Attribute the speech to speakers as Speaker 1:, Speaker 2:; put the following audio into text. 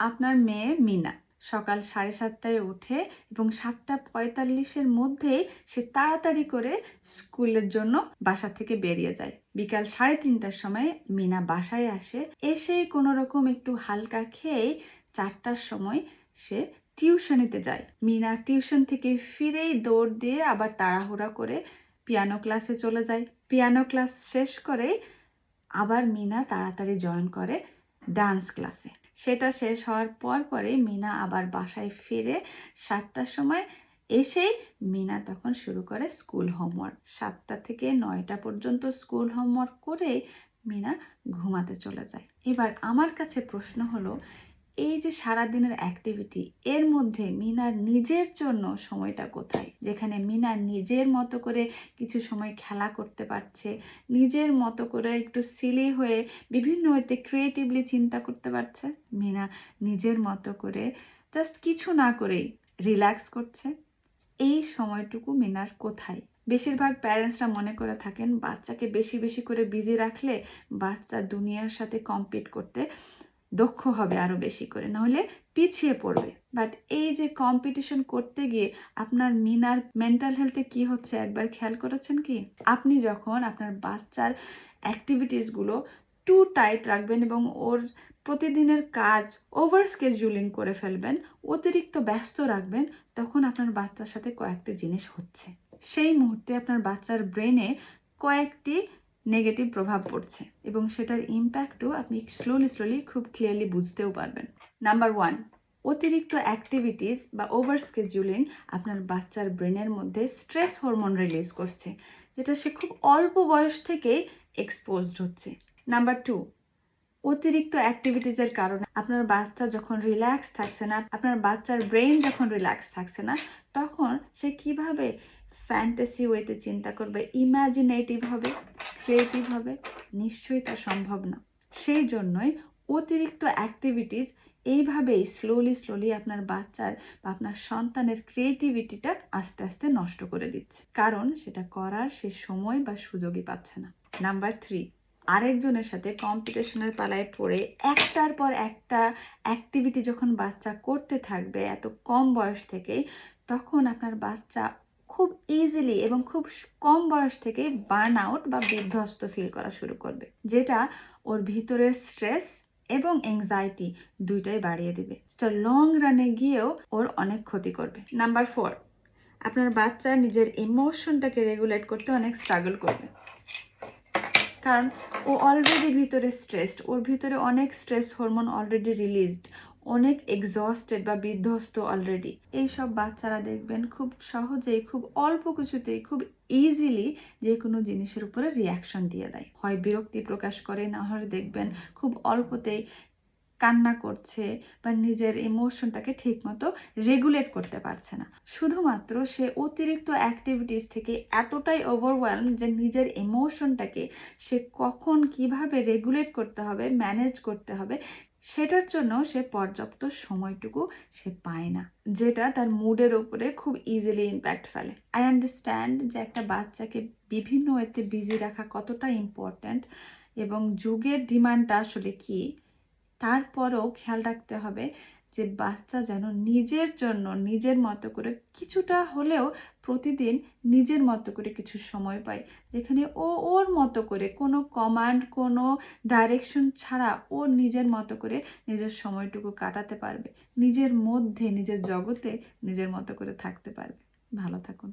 Speaker 1: আপনার মেয়ে মিনা। সকাল সাড়ে সাতটায় উঠে এবং সাতটা পঁয়তাল্লিশের মধ্যেই সে তাড়াতাড়ি করে স্কুলের জন্য বাসা থেকে বেরিয়ে যায়। বিকাল সাড়ে তিনটার সময় মিনা বাসায় আসে। এসেই কোনো রকম একটু হালকা খেয়েই চারটার সময় সে টিউশনিতে যায়। মিনা টিউশন থেকে ফিরেই দৌড় দিয়ে আবার তাড়াহুড়া করে পিয়ানো ক্লাসে চলে যায়। পিয়ানো ক্লাস শেষ করে আবার মিনা তাড়াতাড়ি জয়েন করে ডান্স ক্লাসে। সেটা শেষ হওয়ার পর পরে মিনা আবার বাসায় ফিরে সাতটার সময় এসেই মিনা তখন শুরু করে স্কুল হোমওয়ার্ক। সাতটা থেকে নয়টা পর্যন্ত স্কুল হোমওয়ার্ক করে মিনা ঘুমাতে চলে যায়। এবার আমার কাছে প্রশ্ন হলো এই যে সারাদিনের অ্যাক্টিভিটি এর মধ্যে মিনার নিজের জন্য সময়টা কোথায়? যেখানে মিনা নিজের মতো করে কিছু সময় খেলা করতে পারছে, নিজের মতো করে একটু সিলি হয়ে বিভিন্ন হইতে ক্রিয়েটিভলি চিন্তা করতে পারছে, মিনা নিজের মতো করে জাস্ট কিছু না করেই রিল্যাক্স করছে, এই সময়টুকু মিনার কোথায়? বেশিরভাগ প্যারেন্টসরা মনে করে থাকেন বাচ্চাকে বেশি বেশি করে বিজি রাখলে বাচ্চা দুনিয়ার সাথে কম্পিট করতে দক্ষ হবে আরও বেশি করে। নাহলে পিছিয়ে পড়বে। বাট এই যে কম্পিটিশন করতে গিয়ে আপনার মিনার মেন্টাল হেলথে কি হচ্ছে একবার খেয়াল করেছেন কি? আপনি যখন আপনার বাচ্চার অ্যাক্টিভিটিসগুলো টু টাইট রাখবেন এবং ওর প্রতিদিনের কাজ ওভার স্কেজুলিং করে ফেলবেন, অতিরিক্ত ব্যস্ত রাখবেন, তখন আপনার বাচ্চার সাথে কয়েকটি জিনিস হচ্ছে। সেই মুহূর্তে আপনার বাচ্চার ব্রেনে কয়েকটি নেগেটিভ প্রভাব পড়ছে এবং সেটার ইম্প্যাক্টও আপনি স্লোলি স্লোলি খুব ক্লিয়ারলি বুঝতেও পারবেন। নাম্বার ওয়ান অতিরিক্ত অ্যাক্টিভিটিস বা ওভার স্কেজুলিং আপনার বাচ্চার ব্রেনের মধ্যে স্ট্রেস হরমোন রিলিজ করছে, যেটা সে খুব অল্প বয়স থেকেই এক্সপোজড হচ্ছে। নাম্বার টু অতিরিক্ত অ্যাক্টিভিটিসের কারণে আপনার বাচ্চা যখন রিল্যাক্স থাকছে না, আপনার বাচ্চার ব্রেন যখন রিল্যাক্স থাকছে না, তখন সে কীভাবে ফ্যান্টাসি ওয়েতে চিন্তা করবে ইম্যাজিনেটিভ হবে ক্রিয়েটিভ হবে, নিশ্চয়ই তা সম্ভব না। সেই জন্যই অতিরিক্ত অ্যাক্টিভিটিস এইভাবেই স্লোলি স্লোলি আপনার বাচ্চার বা আপনার সন্তানের ক্রিয়েটিভিটিটা আস্তে আস্তে নষ্ট করে দিচ্ছে। কারণ সেটা করার সে সময় বা সুযোগই পাচ্ছে না। নাম্বার থ্রি আরেকজনের সাথে কম্পিটিশনের পালায় পড়ে একটার পর একটা অ্যাক্টিভিটি যখন বাচ্চা করতে থাকবে এত কম বয়স থেকেই, তখন আপনার বাচ্চা খুব ইজিলি এবং খুব কম বয়স থেকে বার্ন আউট বা বিধ্বস্ত ফিল করা শুরু করবে, যেটা ওর ভিতরের স্ট্রেস এবং এংজাইটি দুইটাই বাড়িয়ে দিবে। সেটা লং রানে গিয়েও ওর অনেক ক্ষতি করবে। নাম্বার ফোর আপনার বাচ্চা নিজের ইমোশনটাকে রেগুলেট করতে অনেক স্ট্রাগল করবে। কারণ ও অলরেডি ভিতরে স্ট্রেসড ওর ভিতরে অনেক স্ট্রেস হরমোন অলরেডি রিলিজড অনেক এক্সস্টেড বা বিধ্বস্ত অলরেডি এইসব বাচ্চারা দেখবেন খুব সহজেই, খুব অল্প কিছুতেই, খুব ইজিলি যে কোনো জিনিসের উপরে রিয়াকশন দিয়ে দেয়। হয় বিরক্তি প্রকাশ করে, না হলে দেখবেন খুব অল্পতেই কান্না করছে বা নিজের ইমোশনটাকে ঠিকমতো রেগুলেট করতে পারছে না। শুধুমাত্র সে অতিরিক্ত অ্যাক্টিভিটিস থেকে এতটাই ওভারওয়েলম যে নিজের ইমোশনটাকে সে কখন কীভাবে রেগুলেট করতে হবে ম্যানেজ করতে হবে সেটার জন্য সে পর্যাপ্ত সময়টুকু সে পায় না, যেটা তার মুডের ওপরে খুব ইজিলি ইম্প্যাক্ট ফেলে। আই আন্ডারস্ট্যান্ড যে একটা বাচ্চাকে বিভিন্ন ওয়েতে বিজি রাখা কতটা ইম্পর্ট্যান্ট এবং যুগের ডিমান্ডটা আসলে কী, তারপরেও খেয়াল রাখতে হবে যে বাচ্চা যেন নিজের জন্য, নিজের মতো করে কিছুটা হলেও প্রতিদিন নিজের মতো করে কিছু সময় পায় যেখানে ও ওর মতো করে কোনো কমান্ড কোনো ডাইরেকশন ছাড়া ও নিজের মতো করে নিজের সময়টুকু কাটাতে পারবে। নিজের মধ্যে, নিজের জগতে নিজের মতো করে থাকতে পারবে। ভালো থাকুন।